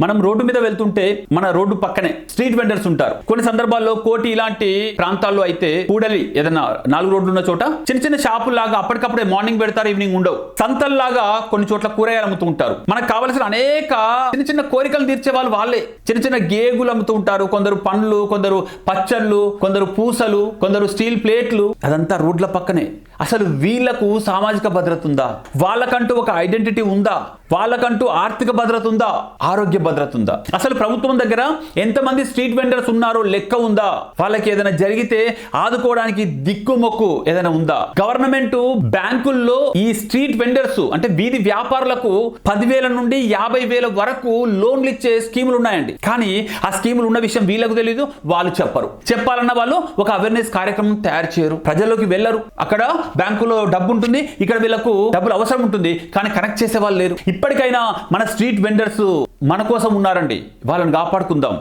మనం రోడ్డు మీద వెళ్తుంటే మన రోడ్డు పక్కనే స్ట్రీట్ వెండర్స్ ఉంటారు. కొన్ని సందర్భాల్లో కోటి ఇలాంటి ప్రాంతాల్లో అయితే కూడలి ఏదైనా నాలుగు రోడ్లు ఉన్న చోట చిన్న చిన్న షాపులు లాగా అప్పటికప్పుడే మార్నింగ్ పెడతారు ఈవినింగ్ ఉండవు. సంతల్లాగా కొన్ని చోట్ల కూరగాయలు అమ్ముతూ ఉంటారు. మనకు కావలసిన అనేక చిన్న చిన్న కోరికలు తీర్చే వాళ్ళు వాళ్ళే. చిన్న చిన్న గేగులు అమ్ముతూ ఉంటారు. కొందరు పండ్లు కొందరు పచ్చళ్ళు కొందరు పూసలు కొందరు స్టీల్ ప్లేట్లు. అదంతా రోడ్ల పక్కనే. అసలు వీళ్ళకు సామాజిక భద్రత ఉందా? వాళ్ళకంటూ ఒక ఐడెంటిటీ ఉందా? వాళ్ళకంటూ ఆర్థిక భద్రత ఉందా? ఆరోగ్య భద్రత ఉందా? అసలు ప్రభుత్వం దగ్గర ఎంతమంది స్ట్రీట్ వెండర్స్ ఉన్నారో లెక్క ఉందా? వాళ్ళకి ఏదైనా జరిగితే ఆదుకోవడానికి దిక్కుమొక్కు ఏదైనా ఉందా? గవర్నమెంట్ బ్యాంకుల్లో ఈ స్ట్రీట్ వెండర్స్ అంటే వీధి వ్యాపారులకు పదివేల నుండి యాభై వేల వరకు లోన్లు ఇచ్చే స్కీములు ఉన్నాయండి. కానీ ఆ స్కీములు ఉన్న విషయం వీళ్ళకు తెలియదు వాళ్ళు చెప్పరు. చెప్పాలన్న వాళ్ళు ఒక అవేర్నెస్ కార్యక్రమం తయారు చేయరు. ప్రజల్లోకి వెళ్ళరు. అక్కడ బ్యాంకులో డబ్బు ఉంటుంది ఇక్కడ వీళ్ళకు డబ్బులు అవసరం ఉంటుంది కానీ కనెక్ట్ చేసే వాళ్ళు లేరు. ఇప్పటికైనా మన స్ట్రీట్ వెండర్స్ మన కోసం ఉన్నారండి. వాళ్ళని కాపాడుకుందాం.